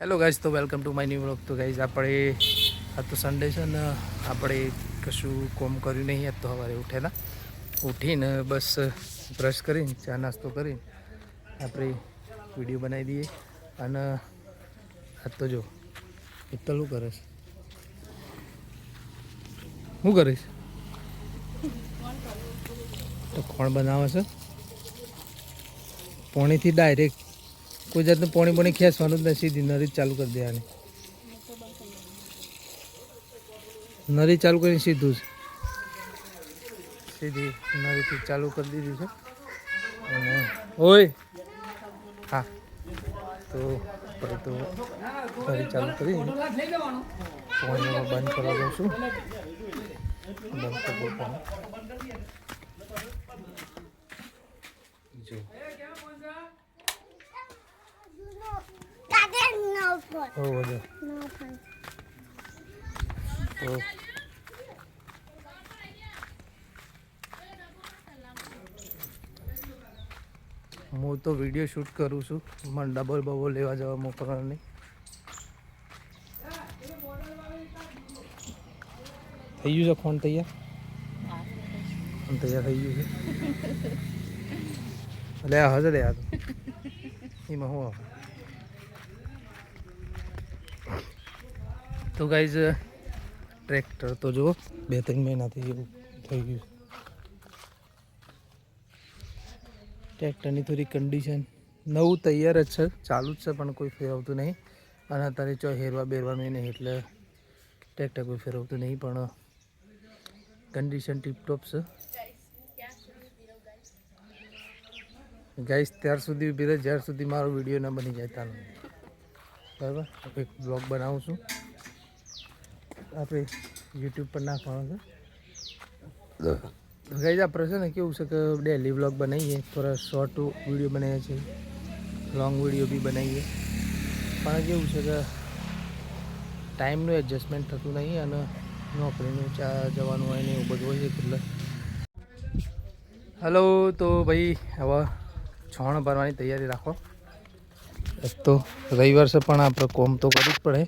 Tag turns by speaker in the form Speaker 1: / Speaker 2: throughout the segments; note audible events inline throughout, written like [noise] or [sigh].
Speaker 1: Hello guys તો welcome to my new vlog તો guys આપણે આ તો સન્ડે છે ને, આપણે કશું કોમ કર્યું નહીં. આજ તો સવારે ઉઠેલા. ઉઠીને બસ બ્રશ કરીને, ચા નાસ્તો કરીને આપણે વીડિયો બનાવી દઈએ. અને આજ તો જો પિત્તલ શું કરે શું કરીશ તો કોણ બનાવે છે. પોણીથી ડાયરેક્ટ કોઈ જાતનું પોણી પાણી ખેંચવાનું જ નહીં સીધી નરી ચાલુ કરી દેવાની. નરી ચાલુ કરીને સીધું જ સીધી નરીથી ચાલુ કરી દીધી છે. અને ઓય! હા. તો ફરી તો ફરી ચાલુ કરી પોણીમાં બંધ કરવા દઉં છું. બંધ કરી દઉં પાણી જો.
Speaker 2: Daddy,
Speaker 1: what?
Speaker 2: No fun.
Speaker 1: તો હું તો વીડિયો શૂટ કરું છું. મને ડબલ બબો લેવા જવા મોકલવાનું નહીં. થઈ ગયું છે ફોન તૈયાર? ફોન તૈયાર થઈ ગયું છે. [laughs] લે આ હજર યાર એમાં હું આવે? તો ગાઈઝ ટ્રેક્ટર તો જો બે ત્રણ મહિનાથી એવું થઈ ગયું ટ્રેક્ટરની થોડી કન્ડિશન નવું તૈયાર જ છે, ચાલુ જ છે, પણ કોઈ ફેરવતું નહીં. અને અત્યારે ચો હેરવા બેરવાનું નહીં, એટલે ટ્રેક્ટર કોઈ ફેરવતું નહીં, પણ કન્ડિશન ટીપટોપ છે. ગાઈશ ત્યાર સુધી ઊભી રહે, જ્યાર સુધી મારો વીડિયો ન બની જાય ત્યાં બરાબર? એક બ્લોગ બનાવું છું. આપણે યુટ્યુબ પર નાખવાનો છે. ગઈ આપણે છે ને કેવું છે કે ડેલી વ્લોગ બનાવીએ થોડા શોર્ટ વીડિયો બનાવીએ છીએ લોંગ વીડિયો બી બનાવીએ. પણ કેવું છે કે ટાઈમનું એડજસ્ટમેન્ટ થતું નહીં અને નોકરીનું ચા જવાનું હોય ને એવું બધું હોય છે એટલે. હલો તો ભાઈ હવે છોણ ભરવાની તૈયારી રાખો. તો રવિવાર છે પણ આપણે કોમ તો કરવું જ પડે.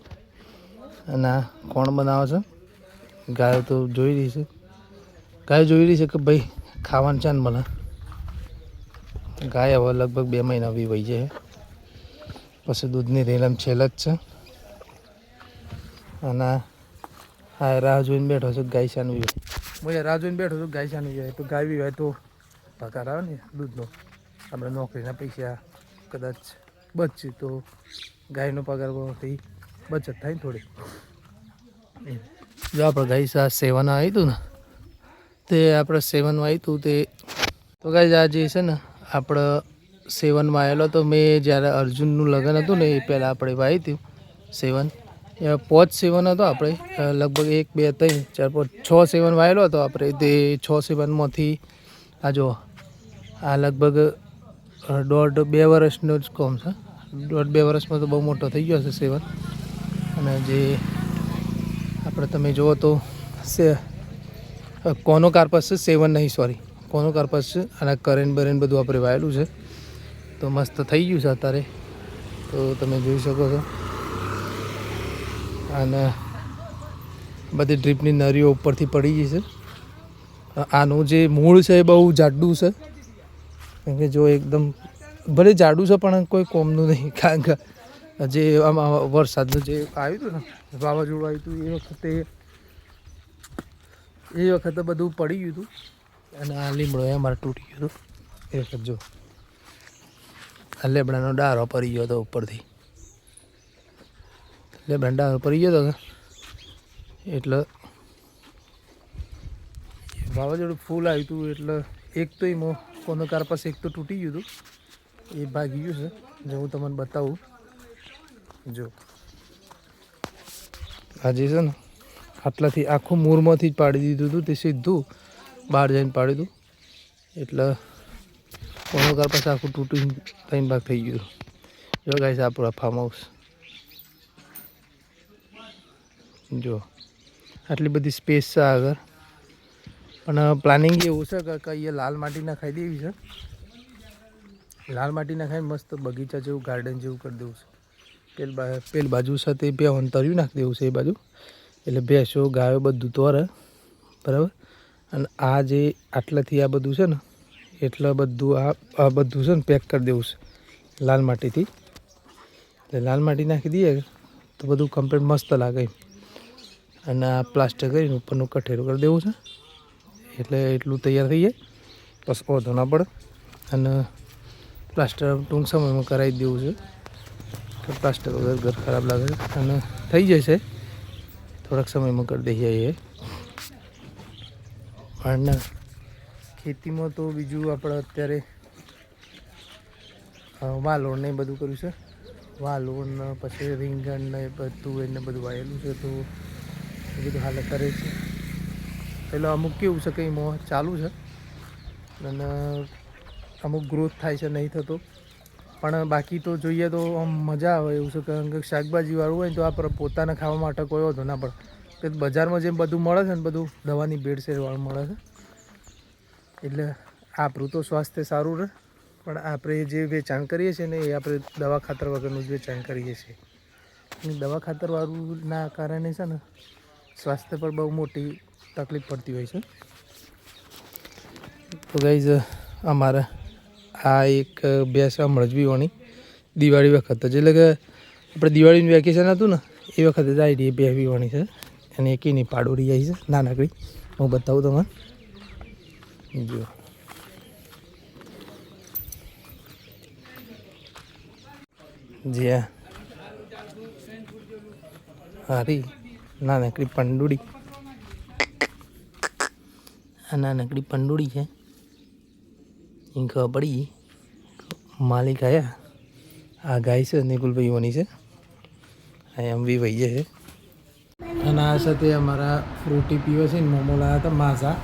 Speaker 1: અને આ કોણ બનાવે છે? ગાયો તો જોઈ રહી છે. ગાય જોઈ રહી છે કે ભાઈ ખાવાનું છે ને મને ગાય હવે લગભગ બે મહિના બી વહી જાય. પછી દૂધની રેલમ છેલ જ છે. અને હા રાહ જોઈને બેઠો છું, ગાય શાનું હોય હું રાહ જોઈને બેઠો છું, ગાય શાનું હોય તો ગાય બી હોય તો પગાર આવે ને દૂધનો. આપણે નોકરીના પૈસા કદાચ બચશે તો ગાયનો પગાર થઈ બચત થાય ને થોડી. જો આપણે ગઈ સા સેવન આવ્યું હતું ને, તે આપણે સેવનમાં આવ્યું હતું તે. તો ગાય આ જે છે ને, આપણે સેવનમાં આવેલો તો મેં જ્યારે અર્જુનનું લગ્ન હતું ને, એ પહેલાં આપણે વાવી હતું સેવન. પોચ સેવન હતો આપણે લગભગ એક, બે, ત્રણ, ચાર, પાંચ, છ સેવન વાયેલો હતો આપણે. તે છ સેવનમાંથી, આ જો આ લગભગ દોઢ, બે વર્ષનો જ કોમ છે. દોઢ, બે વર્ષમાં તો બહુ મોટો થઈ ગયો છે સેવન. અને જે આપણે તમે જુઓ તો સે કોનો કાર્પસ છે સેવન નહીં સોરી કોનો કાર્પસ છે અને કરેન બરેન બધું આપણે વાયેલું છે. તો મસ્ત થઈ ગયું છે અત્યારે. તો તમે જોઈ શકો છો. અને બધી ડ્રીપની નરીઓ ઉપરથી પડી ગઈ છે. આનું જે મૂળ છે એ બહુ જાડું છે. કેમ કે જો એકદમ ભલે જાડું છે પણ કોઈ કોમનું નહીં, કારણ કે જે આમાં વરસાદનું જે આવ્યું હતું ને, વાવાઝોડું આવ્યું હતું, એ વખતે એ વખતે બધું પડી ગયું હતું અને આ લીમડો એ અમારે તૂટી ગયો હતો. એ વખત જો, આ લેબડાનો ડારો પડી ગયો હતો ઉપરથી. લેબડાનો ડારો પડી ગયો હતો એટલે વાવાઝોડું ફૂલ આવ્યું હતું, એટલે એક તો એમાં કોનો કાર પાસે એક તો તૂટી ગયું હતું, એ ભાગી ગયું છે. જો હું તમને બતાવું જો. આજે છે ને, આટલાથી આખું મૂરમાંથી જ પાડી દીધું હતું, તે સીધું બહાર જઈને પાડી હતું. એટલે કોનો કાર પાસે આખું તૂટી ત્રણ ભાગ થઈ ગયું જો છે આપણું ફાર્મ હાઉસ જો, આટલી બધી સ્પેસ છે આગળ. પણ પ્લાનિંગ એવું છે કે અહીંયા લાલ માટી નખાઈ દેવી છે. લાલ માટી નખાઈને મસ્ત બગીચા જેવું ગાર્ડન જેવું કરી દેવું છે. પેલ પેલ બાજુ સાથે બે તર્યું નાખી દેવું છે એ બાજુ. એટલે ભેંસો ગાયો બધું તોરે, બરાબર? અને આ જે આટલાથી આ બધું છે ને, એટલે બધું આ આ બધું છે ને પેક કરી દેવું છે લાલ માટીથી. એટલે લાલ માટી નાખી દઈએ તો બધું કમ્પ્લીટ મસ્ત લાગે. અને આ પ્લાસ્ટર કરીને ઉપરનું કઠેરું કરી દેવું છે. એટલે એટલું તૈયાર થઈ જાય. બસ ઓધો ના પડે. અને પ્લાસ્ટર ટૂંક સમયમાં કરાવી દેવું છે. તો પ્લાસ્ટર વગર ઘર ખરાબ લાગે અને થઈ જશે થોડાક સમયમાં કરી દઈએ એ. અને ખેતીમાં તો બીજું આપણે અત્યારે અ, ને બધું કર્યું છે. વાલોણ પછી રીંગણ ને બધું એને બધું વાયેલું છે. તો એ બધું હાલ કરે છે. પહેલાં અમુક કેવું છે કે મોહ ચાલુ છે. અને અમુક ગ્રોથ થાય છે નહીં થતો. પણ બાકી તો જોઈએ તો આમ મજા આવે એવું છે. કારણ કે શાકભાજીવાળું હોય તો આપણે પોતાને ખાવા માટે કોઈ વાંધો ના પડે. કે બજારમાં જેમ બધું મળે છે ને બધું દવાની ભેળસેળવાળું મળે છે. એટલે આપણું તો સ્વાસ્થ્ય સારું રહે. પણ આપણે જે વેચાણ કરીએ છીએ ને એ આપણે દવા ખાતર વગરનું જ વેચાણ કરીએ છીએ. દવા ખાતરવાળુંના કારણે છે ને સ્વાસ્થ્ય પર બહુ મોટી તકલીફ પડતી હોય છે. તો ગાઈઝ અમારે આ એક હમણાં જ દિવાળી વખત. જ એટલે કે આપણે દિવાળીનું વેકેશન હતું ને, એ વખતે જ આવી બે વિવાની છે. અને એકીની પાડોરી આવી છે, નાનકડી. હું બતાવું તમને. જી હા. હારી, નાનકડી પંડુડી. આ નાનકડી પંડુડી છે. એ પડી માલિક આવ્યા આ ગાય છે નિકુલભાઈ ઓની છે. એમ બી ભાઈએ છે. અને આ સાથે અમારા ફ્રૂટી પીવે છે મોમો લાવ્યા હતા, માઝા.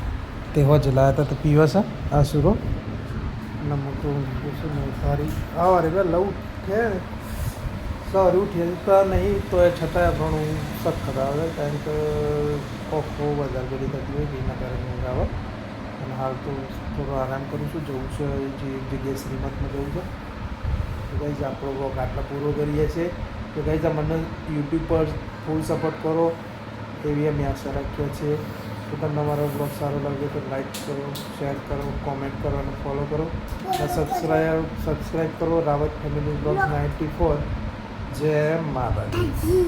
Speaker 1: તે હોજ લાવ્યા હતા, તો પીવે છે, આ સુરો. અને મોટું સારી આવારે બે લઉં છે સારું ઉઠી નહીં તો એ છતાં ઘણું સખત આવે, કારણ કે ઓખો વધારે બધી થતી હોય, એના કારણે આવે. અને હાલ તો થોડો આરામ કરું છું. જવું છે જે જગ્યાએ શ્રીમતમાં જવું છે. તો ગાઈઝ આપણો બ્લોગ આટલા પૂરો કરીએ છીએ. તો ગાઈઝ મને યુટ્યુબ પર ફૂલ સપોર્ટ કરો એવી અમે આશા રાખીએ છીએ. તો તમને મારો બ્લોગ સારો લાગે તો લાઈક કરો શેર કરો કોમેન્ટ કરો અને ફોલો કરો. અને સબસ્ક્રાઈબ સબસ્ક્રાઈબ કરો. Rawat family vlog ninety four જય માતાજી.